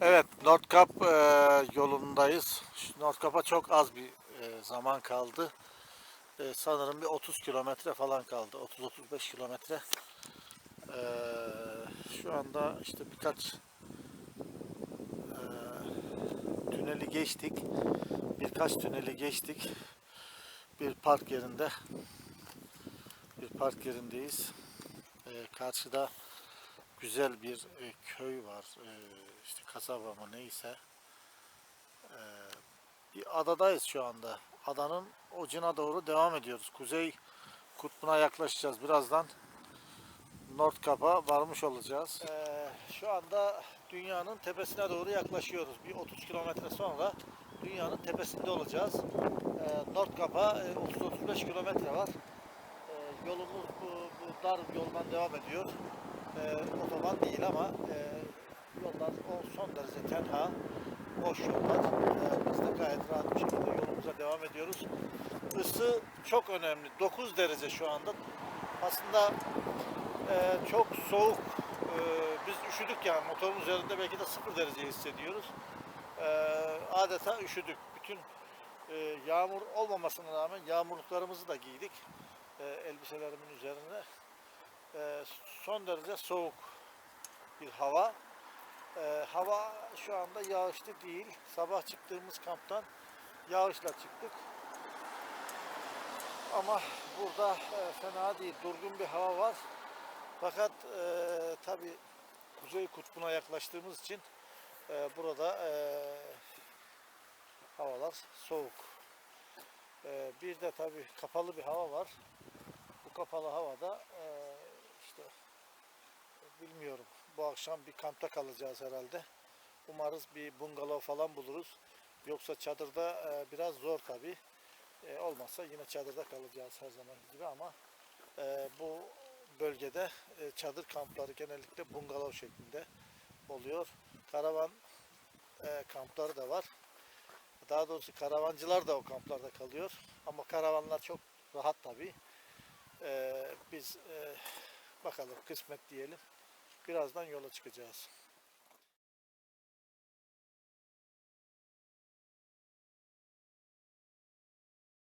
Evet, Nordkap e, yolundayız. Nordkap'a çok az bir e, zaman kaldı. E, sanırım bir 30 kilometre falan kaldı. 30-35 kilometre. E, şu anda işte birkaç e, tüneli geçtik. Birkaç tüneli geçtik. Bir park yerinde. Bir park yerindeyiz. E, karşıda güzel bir e, köy var. E, işte kasaba mı neyse. E, bir adadayız şu anda. Adanın ucuna doğru devam ediyoruz. Kuzey kutbuna yaklaşacağız birazdan. Nordkap'a varmış olacağız. E, şu anda dünyanın tepesine doğru yaklaşıyoruz. Bir 30 kilometre sonra dünyanın tepesinde olacağız. E, Nordkap'a e, 30-35 kilometre var. Yolumuz bu, bu dar yoldan devam ediyor. E, otoban değil ama e, yollar son derece tenha, boş yollar. E, biz de gayet rahat bir şekilde yolumuza devam ediyoruz. Isı çok önemli. 9 derece şu anda. Aslında e, çok soğuk. E, biz üşüdük yani motorun üzerinde belki de 0 derece hissediyoruz. E, adeta üşüdük. Bütün e, yağmur olmamasına rağmen yağmurluklarımızı da giydik. E, elbiselerimin üzerine. E, son derece soğuk bir hava. E, hava şu anda yağışlı değil. Sabah çıktığımız kamptan yağışla çıktık. Ama burada e, fena değil, durgun bir hava var. Fakat e, tabi Kuzey Kutbu'na yaklaştığımız için e, burada e, havalar soğuk. E, bir de tabi kapalı bir hava var. Kapalı havada e, işte bilmiyorum. Bu akşam bir kampta kalacağız herhalde. Umarız bir bungalov falan buluruz. Yoksa çadırda e, biraz zor tabi. E, olmazsa yine çadırda kalacağız her zaman gibi ama e, bu bölgede e, çadır kampları genellikle bungalov şeklinde oluyor. Karavan e, kampları da var. Daha doğrusu karavancılar da o kamplarda kalıyor. Ama karavanlar çok rahat tabi. E, biz e, bakalım kısmet diyelim. Birazdan yola çıkacağız.